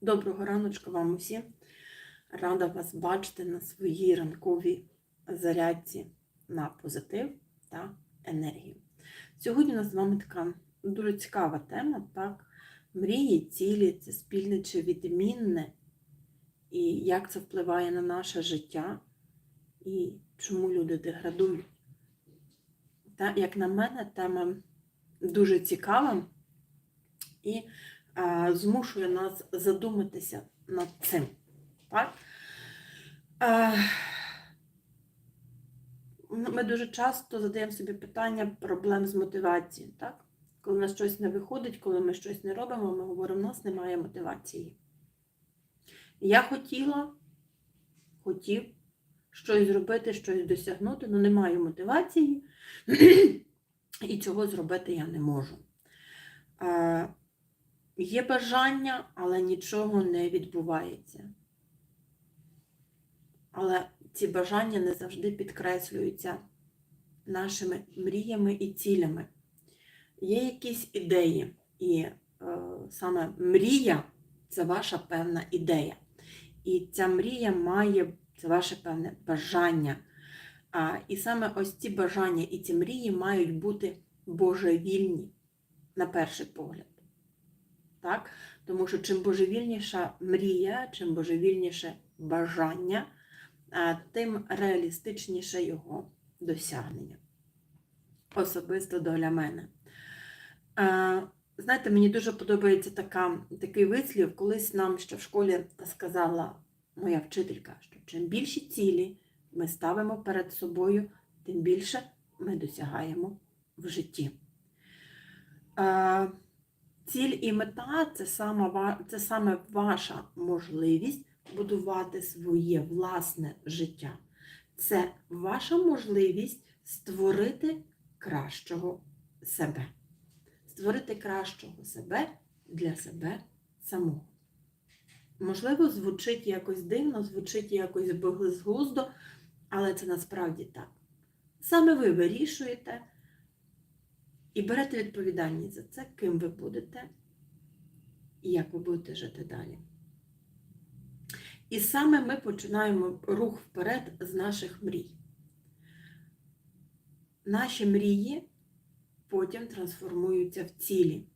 Доброго раночку вам усім. Рада вас бачити на своїй ранковій зарядці на позитив та енергію. Сьогодні у нас з вами така дуже цікава тема, так? Мрії, цілі, це спільне чи відмінне, і як це впливає на наше життя, і чому люди деградують. Та, як на мене, тема дуже цікава і а, змушує нас задуматися над цим. Так? А, ми дуже часто задаємо собі питання проблем з мотивацією. Так? Коли у нас щось не виходить, коли ми щось не робимо, ми говоримо, у нас немає мотивації. Я хотіла, хотів щось зробити, щось досягнути, але не маю мотивації, і цього зробити я не можу. Є бажання, але нічого не відбувається. Але ці бажання не завжди підкреслюються нашими мріями і цілями. Є якісь ідеї, і е, саме мрія це ваша певна ідея. І ця мрія має це ваше певне бажання. А, І саме ось ці бажання і ці мрії мають бути божевільні, на перший погляд. Так? Тому що чим божевільніша мрія, чим божевільніше бажання, тим реалістичніше його досягнення. Особисто доля мене. Знаєте, мені дуже подобається така, такий вислів, колись нам ще в школі сказала моя вчителька, що чим більші цілі ми ставимо перед собою, тим більше ми досягаємо в житті. Ціль і мета це саме, це саме ваша можливість будувати своє власне життя. Це ваша можливість створити кращого себе. Створити кращого себе для себе самого. Можливо, звучить якось дивно, звучить якось безглуздо, але це насправді так. Саме ви вирішуєте і берете відповідальність за це, ким ви будете і як ви будете жити далі. І саме ми починаємо рух вперед з наших мрій. Наші мрії потім трансформуються в цілі.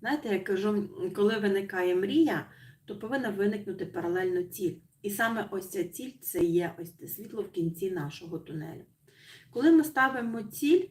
Знаєте, я кажу, коли виникає мрія, то повинна виникнути паралельно ціль. І саме ось ця ціль це є ось це світло в кінці нашого тунелю. Коли ми ставимо ціль,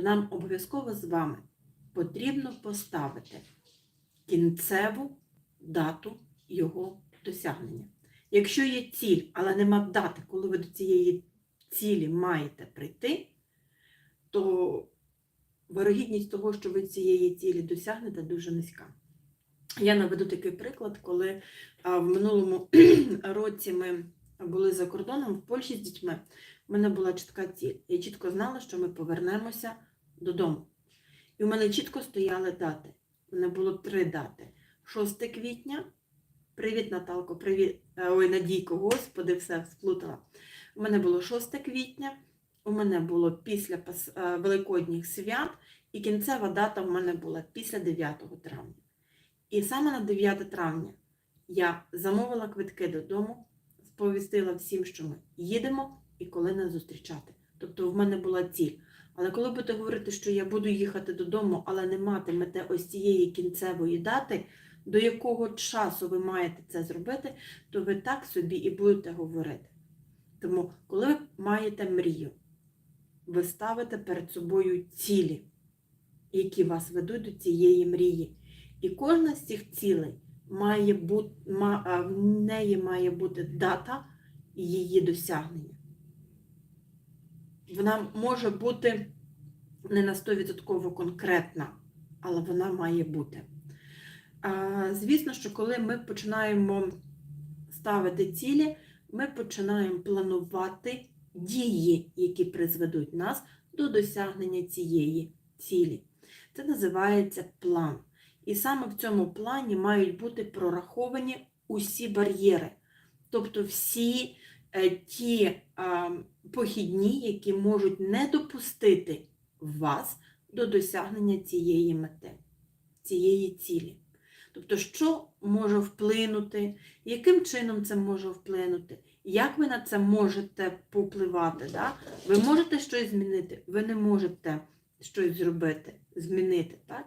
то нам обов'язково з вами потрібно поставити кінцеву дату його досягнення. Якщо є ціль, але нема дати, коли ви до цієї цілі маєте прийти, то вирогідність того, що ви цієї цілі досягнете, дуже низька. Я наведу такий приклад, коли в минулому році ми були за кордоном в Польщі з дітьми. У мене була чітка ціль. Я чітко знала, що ми повернемося додому. І у мене чітко стояли дати. У мене було три дати: 6 квітня. Привіт, Наталко, привіт. Е, Ой, Надійко, господи, все сплутала. У мене було 6 квітня, у мене було після е, Великодніх свят, і кінцева дата в мене була після 9 травня. І саме на 9 травня я замовила квитки додому, сповістила всім, що ми їдемо і коли нас зустрічати. Тобто в мене була ціль. Але коли будете говорити, що я буду їхати додому, але не матимете ось цієї кінцевої дати, до якого часу ви маєте це зробити, то ви так собі і будете говорити. Тому, коли ви маєте мрію, ви ставите перед собою цілі, які вас ведуть до цієї мрії. І кожна з цих цілей має бути, в неї має бути дата її досягнення. Вона може бути не на 100% конкретна, але вона має бути. Звісно, що коли ми починаємо ставити цілі, ми починаємо планувати дії, які призведуть нас до досягнення цієї цілі. Це називається план. І саме в цьому плані мають бути прораховані усі бар'єри, тобто всі ті е, похідні, які можуть не допустити вас до досягнення цієї мети, цієї цілі. Тобто, що може вплинути, яким чином це може вплинути, як ви на це можете попливати. Да? Ви можете щось змінити, ви не можете щось зробити, змінити. Так?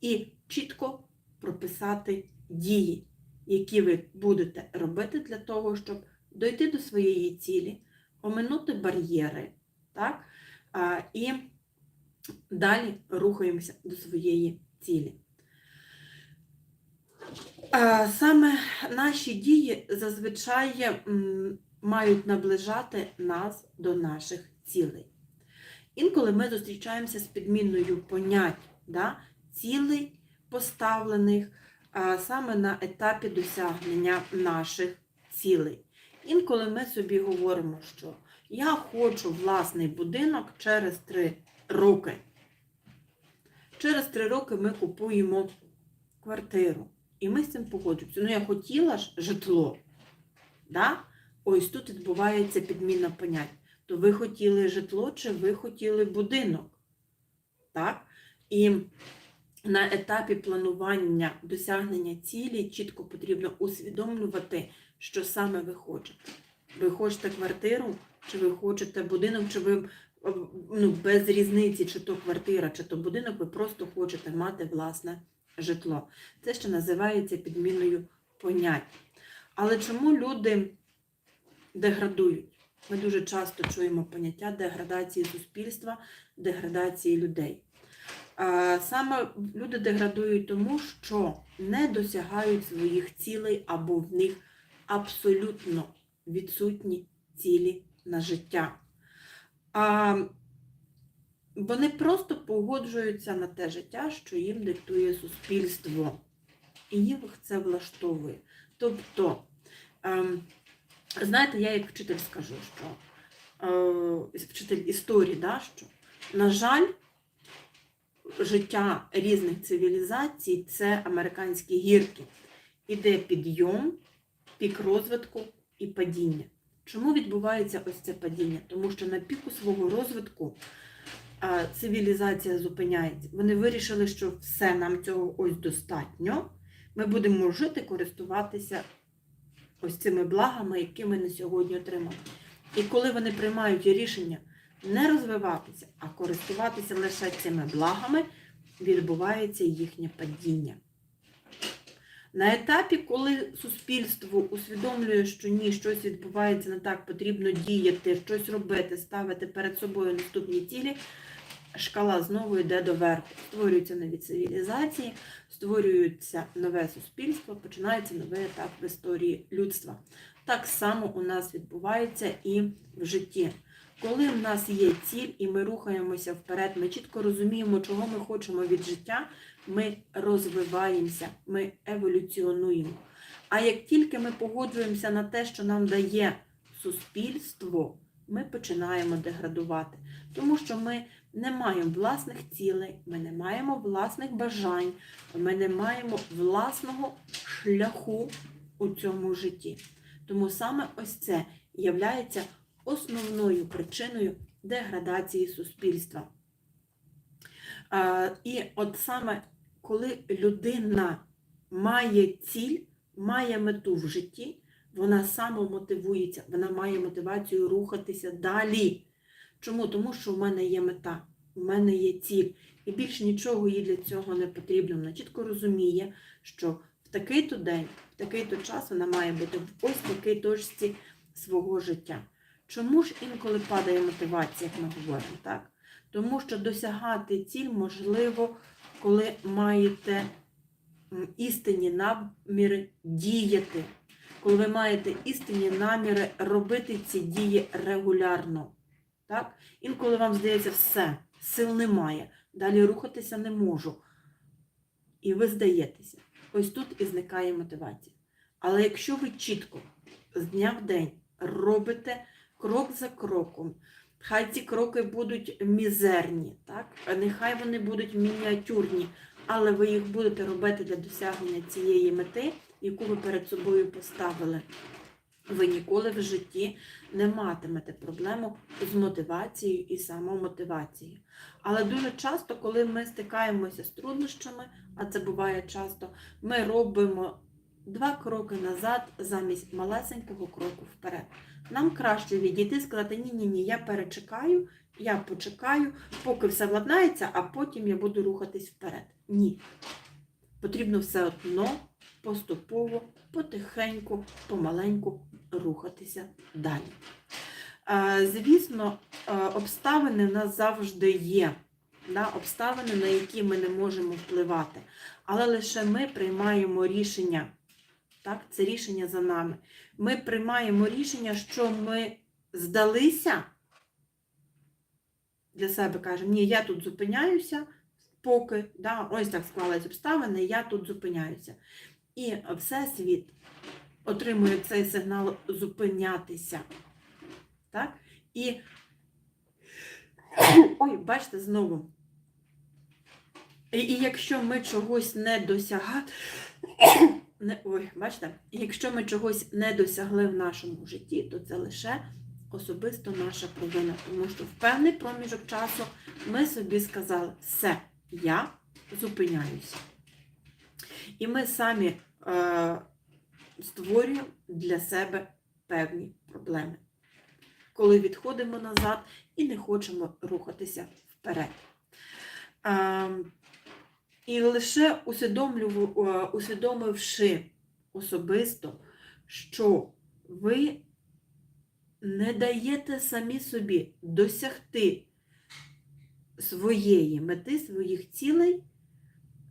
І чітко прописати дії, які ви будете робити для того, щоб дойти до своєї цілі, оминути бар'єри. Так? А, і далі рухаємося до своєї цілі. А, Саме наші дії зазвичай мають наближати нас до наших цілей. Інколи ми зустрічаємося з підміною понять, да, цілей поставлених а, саме на етапі досягнення наших цілей. Інколи ми собі говоримо, що я хочу власний будинок через 3 роки. Через 3 роки ми купуємо квартиру. І ми з цим погоджуємося. Ну, я хотіла ж житло. Да? Ось тут відбувається підміна понять. То ви хотіли житло чи ви хотіли будинок? Так? І на етапі планування досягнення цілі чітко потрібно усвідомлювати, що саме ви хочете. Ви хочете квартиру, чи ви хочете будинок, чи ви ну, без різниці, чи то квартира, чи то будинок, ви просто хочете мати власне житло. Це ще називається підміною понять. Але чому люди деградують? Ми дуже часто чуємо поняття деградації суспільства, деградації людей. Саме люди деградують тому, що не досягають своїх цілей або в них абсолютно відсутні цілі на життя. А, вони просто погоджуються на те життя, що їм диктує суспільство. І їх це влаштовує. Тобто, ем, знаєте, я як вчитель скажу, що е, вчитель історії, да, що, на жаль, життя різних цивілізацій це американські гірки. Іде підйом, пік розвитку і падіння. Чому відбувається ось це падіння? Тому що на піку свого розвитку цивілізація зупиняється. Вони вирішили, що все нам цього ось достатньо. Ми будемо жити, користуватися ось цими благами, які ми на сьогодні отримали. І коли вони приймають рішення не розвиватися, а користуватися лише цими благами, відбувається їхнє падіння. На етапі, коли суспільство усвідомлює, що ні, щось відбувається не так, потрібно діяти, щось робити, ставити перед собою наступні цілі, шкала знову йде доверху. Створюються нові цивілізації, створюється нове суспільство, починається новий етап в історії людства. Так само у нас відбувається і в житті. Коли в нас є ціль і ми рухаємося вперед, ми чітко розуміємо, чого ми хочемо від життя, ми розвиваємося, ми еволюціонуємо. А як тільки ми погоджуємося на те, що нам дає суспільство, ми починаємо деградувати, тому що ми не маємо власних цілей, ми не маємо власних бажань, ми не маємо власного шляху у цьому житті. Тому саме ось це являється основною причиною деградації суспільства. І от саме коли людина має ціль, має мету в житті, вона самомотивується, вона має мотивацію рухатися далі. Чому? Тому що в мене є мета, у мене є ціль. І більше нічого їй для цього не потрібно. Вона чітко розуміє, що в такий-то день, в такий-то час вона має бути в ось такій точці свого життя. Чому ж інколи падає мотивація, як ми говоримо, так? Тому що досягати ціль можливо, коли маєте істинні наміри діяти, коли ви маєте істинні наміри робити ці дії регулярно. Так? Інколи вам здається, все, сил немає, далі рухатися не можу. І ви здаєтеся. Ось тут і зникає мотивація. Але якщо ви чітко з дня в день робите крок за кроком. Хай ці кроки будуть мізерні, так? нехай вони будуть мініатюрні, але ви їх будете робити для досягнення цієї мети, яку ви перед собою поставили. ви ніколи в житті не матимете проблему з мотивацією і самомотивацією. Але дуже часто, коли ми стикаємося з труднощами, а це буває часто, ми робимо два кроки назад замість малесенького кроку вперед. Нам краще відійти сказати, ні-ні ні, я перечекаю, я почекаю, поки все владнається, а потім я буду рухатись вперед. Ні. Потрібно все одно поступово, потихеньку, помаленьку рухатися далі. Е, Звісно, е, обставини в нас завжди є. Да? Обставини, на які ми не можемо впливати. Але лише ми приймаємо рішення. Так? Це рішення за нами. Ми приймаємо рішення, що ми здалися для себе кажемо, ні, я тут зупиняюся, поки да, ось так склались обставини, я тут зупиняюся. І Всесвіт отримує цей сигнал зупинятися. Так? І ой, бачите, знову. І, і якщо ми чогось не досягаємо, не, ой, бачите, якщо ми чогось не досягли в нашому житті, то це лише особисто наша провина. Тому що в певний проміжок часу ми собі сказали, все, я зупиняюся. І ми самі е, створюємо для себе певні проблеми, коли відходимо назад і не хочемо рухатися вперед. Е, і лише е, усвідомивши особисто, що ви не даєте самі собі досягти своєї мети, своїх цілей,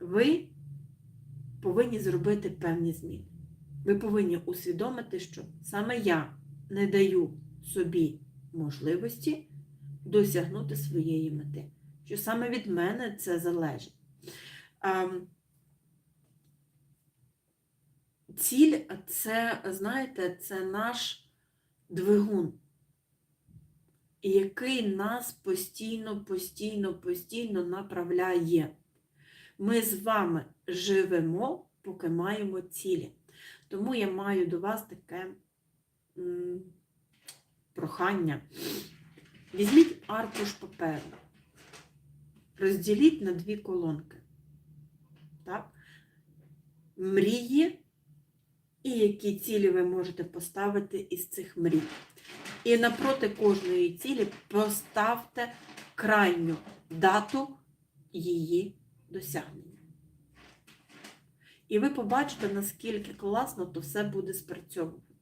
ви повинні зробити певні зміни. Ви повинні усвідомити, що саме я не даю собі можливості досягнути своєї мети. Що саме від мене це залежить. Ем, Ціль це, знаєте, це наш двигун, який нас постійно, постійно, постійно направляє. Ми з вами живемо, поки маємо цілі. Тому я маю до вас таке прохання. Візьміть аркуш паперу, розділіть на дві колонки. Так? Мрії і які цілі ви можете поставити із цих мрій. І напроти кожної цілі поставте крайню дату її досягнення. І ви побачите, наскільки класно то все буде спрацьовувати.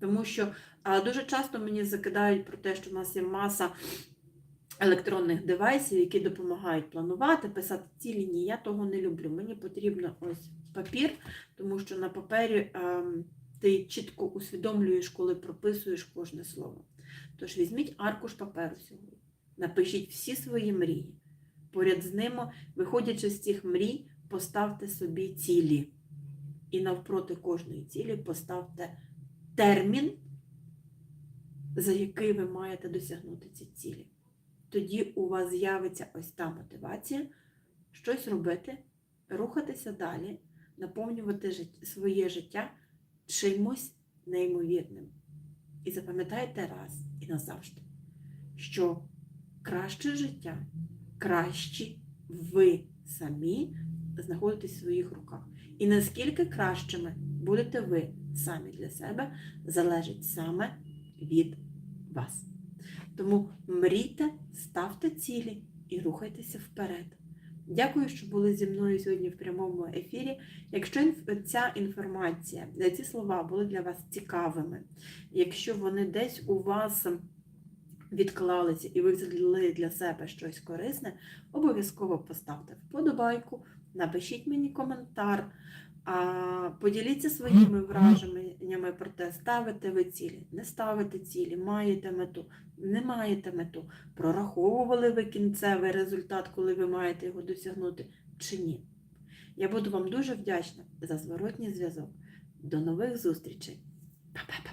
Тому що дуже часто мені закидають про те, що в нас є маса електронних девайсів, які допомагають планувати, писати цілі. Ні, я того не люблю. Мені потрібно ось папір, тому що на папері ем, ти чітко усвідомлюєш, коли прописуєш кожне слово. Тож візьміть аркуш паперу сьогодні, напишіть всі свої мрії. Поряд з ними, виходячи з цих мрій, поставте собі цілі. І навпроти кожної цілі поставте термін, за який ви маєте досягнути ці цілі. Тоді у вас з'явиться ось та мотивація щось робити, рухатися далі, наповнювати своє життя чимось неймовірним. І запам'ятайте раз і назавжди, що краще життя, кращі ви самі знаходитесь в своїх руках. І наскільки кращими будете ви самі для себе, залежить саме від вас. Тому мрійте, ставте цілі і рухайтеся вперед. Дякую, що були зі мною сьогодні в прямому ефірі. Якщо ця інформація, ці слова були для вас цікавими, якщо вони десь у вас відклалися і ви взяли для себе щось корисне, обов'язково поставте вподобайку, напишіть мені коментар, поділіться своїми враженнями про те, ставите ви цілі, не ставите цілі, маєте мету, не маєте мету, прораховували ви кінцевий результат, коли ви маєте його досягнути, чи ні. Я буду вам дуже вдячна за зворотній зв'язок. До нових зустрічей. Па-па-па!